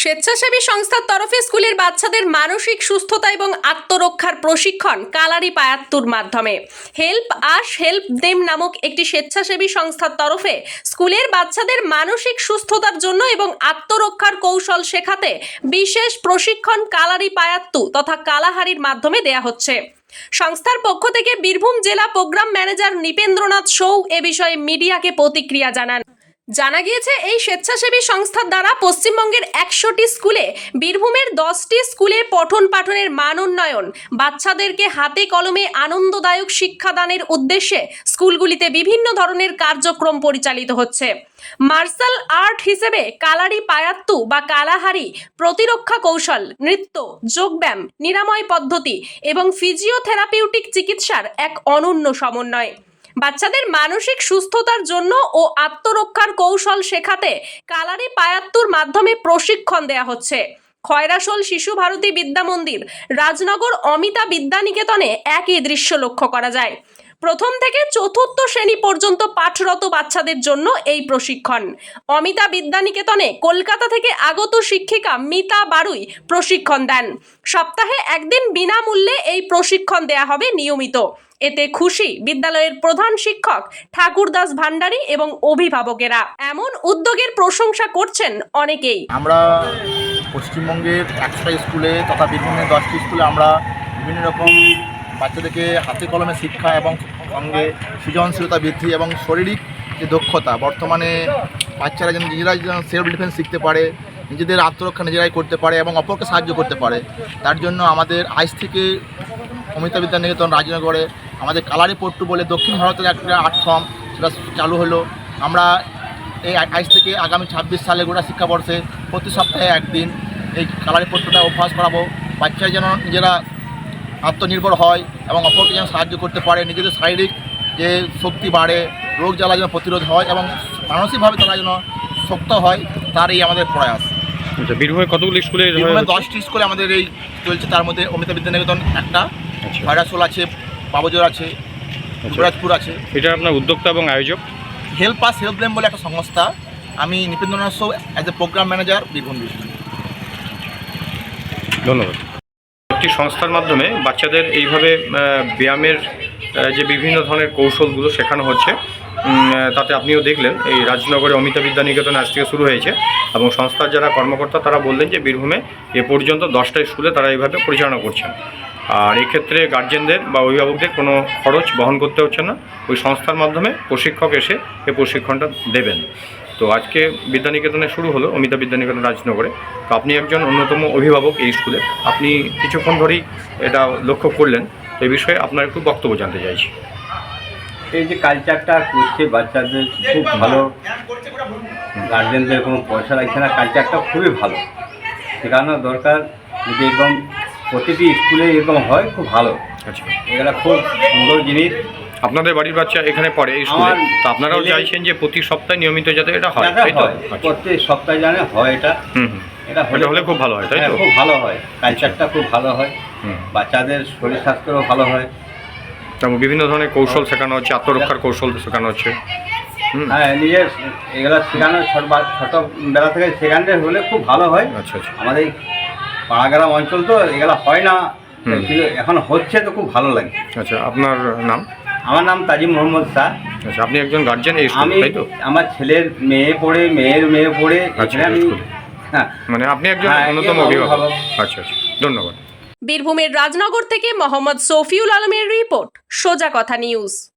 স্বেচ্ছাসেবী সংস্থার তরফে স্কুলের বাচ্চাদের মানসিক সুস্থতা এবং আত্মরক্ষার প্রশিক্ষণ কালারি পায়াত্তুর মাধ্যমে। হেল্প আস হেল্প দেম নামক একটি স্বেচ্ছাসেবী সংস্থার তরফে স্কুলের বাচ্চাদের মানসিক সুস্থতার জন্য এবং আত্মরক্ষার কৌশল শেখাতে বিশেষ প্রশিক্ষণ কালারি পায়াত্তু তথা কালাহারির মাধ্যমে দেয়া হচ্ছে। সংস্থার পক্ষ থেকে বীরভূম জেলা প্রোগ্রাম ম্যানেজার নিপেন্দ্রনাথ সৌ এ বিষয়ে মিডিয়াকে প্রতিক্রিয়া জানান। জানা গিয়েছে, এই স্বেচ্ছাসেবী সংস্থার দ্বারা পশ্চিমবঙ্গের একশোটি স্কুলে, বীরভূমের দশটি স্কুলে পঠন পাঠনের মান উন্নয়ন, বাচ্চাদেরকে হাতে কলমে আনন্দদায়ক শিক্ষাদানের উদ্দেশ্যে স্কুলগুলিতে বিভিন্ন ধরনের কার্যক্রম পরিচালিত হচ্ছে। মার্শাল আর্ট হিসেবে কালারি পায়াত্তু বা কালাহারি প্রতিরক্ষা কৌশল, নৃত্য, যোগব্যায়াম, নিরাময় পদ্ধতি এবং ফিজিওথেরাপিউটিক চিকিৎসার এক অনন্য সমন্বয়। বাচ্চাদের মানসিক সুস্থতার জন্য ও আত্মরক্ষার কৌশল শেখাতে কালারি পায়াত্তুর মাধ্যমে প্রশিক্ষণ দেয়া হচ্ছে। খয়রাসোল শিশু ভারতী বিদ্যা মন্দির, রাজনগর অমিতা বিদ্যানিকেতনে একই দৃশ্য লক্ষ্য করা যায়। প্রথম থেকে চতুর্থ শ্রেণি পর্যন্ত পাঠরত বাচ্চাদের জন্য এই প্রশিক্ষণ। অমিতা বিদ্যানিকেতনে কলকাতা থেকে আগত শিক্ষিকা মিতা বারুই প্রশিক্ষণ দেন। সপ্তাহে একদিন বিনামূল্যে এই প্রশিক্ষণ দেয়া হবে নিয়মিত। এতে খুশি বিদ্যালয়ের প্রধান শিক্ষক ঠাকুরদাস ভান্ডারী এবং অভিভাবকেরা। এমন উদ্যোগের প্রশংসা করছেন অনেকেই। আমরা পশ্চিমবঙ্গের একশোটা স্কুলে তথা বীরভূমের দশটি স্কুলে আমরা বিভিন্ন রকম বাচ্চাদেরকে হাতে কলমে শিক্ষা এবং সঙ্গে সৃজনশীলতা বৃদ্ধি এবং শারীরিক যে দক্ষতা, বর্তমানে বাচ্চারা যেন নিজেরাই যেন সেলফ ডিফেন্স শিখতে পারে, নিজেদের আত্মরক্ষা নিজেরাই করতে পারে এবং অপরকে সাহায্য করতে পারে। তার জন্য আমাদের আইস থেকে অমিতা বিদ্যানিকেতন রাজনগরে, আমাদের কালারি পট্টু বলে দক্ষিণ ভারতের একটা আর্ট ফর্ম সেটা চালু হলো। আমরা এই আইস থেকে আগামী ছাব্বিশ সালে গোটা শিক্ষাবর্ষে প্রতি সপ্তাহে একদিন এই কালারি পট্টুটা অভ্যাস করাবো। বাচ্চারা যেন নিজেরা আত্মনির্ভর হয় এবং অপরকে যেন সাহায্য করতে পারে নিজেদের শারীরিক যে শক্তি বাড়ে রোগ জ্বালা যেন প্রতিরোধ হয় এবং মানসিকভাবে তারা যেন শক্ত হয় তার এই আমাদের প্রয়াস। আচ্ছা বীরভূমে কতগুলো স্কুলে বীরভূমে দশটি স্কুলে আমাদের এই চলছে তার মধ্যে অমিতা বিদ্যানিকেতন একটা ভাইরাসোল আছে বাবুজোর আছে আচ্ছা। যুবরাজপুর আছে। এটা আপনার উদ্যোক্তা এবং আয়োজক? হেল্প আস হেল্প বলে একটা সংস্থা। আমি Nipendranath Sau as a program manager Birbhum ধন্যবাদ। একটি সংস্থার মাধ্যমে বাচ্চাদের এইভাবে ব্যায়ামের যে বিভিন্ন ধরনের কৌশলগুলো শেখানো হচ্ছে তাতে আপনিও দেখলেন, এই রাজনগরে অমিতা বিদ্যানিকেতন আজ থেকে শুরু হয়েছে এবং সংস্থার যারা কর্মকর্তা তারা বললেন যে বীরভূমে এ পর্যন্ত দশটা স্কুলে তারা এইভাবে পরিচালনা করছেন। আর এক্ষেত্রে গার্জেনদের বা অভিভাবকদের কোনো খরচ বহন করতে হচ্ছে না, ওই সংস্থার মাধ্যমে প্রশিক্ষক এসে এই প্রশিক্ষণটা দেবেন। তো আজকে বিদ্যানিকেতনে শুরু হলো অমিতা বিদ্যানিকেতন রাজনগরে। তো আপনি একজন অন্যতম অভিভাবক এই স্কুলে। আপনি কিছুক্ষণ ধরেই এটা লক্ষ্য করলেন। তো এই বিষয়ে আপনার একটু বক্তব্য জানতে চাইছি। এই যে কালচারটা করছে বাচ্চাদের খুব ভালো। গার্জেনদের কোনো পয়সা লাগছে না কালচারটা খুবই ভালো। শেখানো দরকার যদি এরকম প্রতিটি স্কুলে এরকম হয় খুব ভালো। আচ্ছা। এগুলো খুব সুন্দর জিনিস। আপনাদের বাড়ির বাচ্চা এখানে পড়ে এই স্কুলে। তো আপনারাও চাইছেন যে প্রতি সপ্তাহে নিয়মিত যাতে এটা হয় তাই তো? আচ্ছা। প্রত্যেক সপ্তাহে জানে হয় এটা। হুম এটা হলে খুব ভালো হয় তাই হ্যাঁ, তো? খুব ভালো হয়। কালচারটা খুব ভালো হয়। বাচ্চাদের শরীর স্বাস্থ্যও ভালো হয়। তারপর বিভিন্ন ধরনের কৌশল শেখানো হচ্ছে আত্মরক্ষার কৌশল শেখানো হচ্ছে। হ্যাঁ নিজের এগুলো শেখানো ছোট ছোটবেলা থেকে শেখানো হলে খুব ভালো হয়। আচ্ছা আচ্ছা। আমাদের এই পাড়াগ্রাম অঞ্চল তো এগুলো হয় না। কিন্তু এখন হচ্ছে তো খুব ভালো লাগে। আচ্ছা আপনার নাম? আমার নাম তাজিম মোহাম্মদ শাহ আচ্ছা আপনি একজন গার্জেন এই স্কুলে আমি তাই তো? আমার ছেলের মেয়ে পড়ে মেয়ের মেয়ে পড়ে আচ্ছা, এখানে আমি স্কুলে। হ্যাঁ। মানে আপনি একজন হ্যাঁ, অন্যতম একজন অভিভাবক। অভিভাবক। আচ্ছা আচ্ছা ধন্যবাদ। বীরভূমের রাজনগর থেকে মোহাম্মদ সফিউল আলমের রিপোর্ট সোজা কথা নিউজ।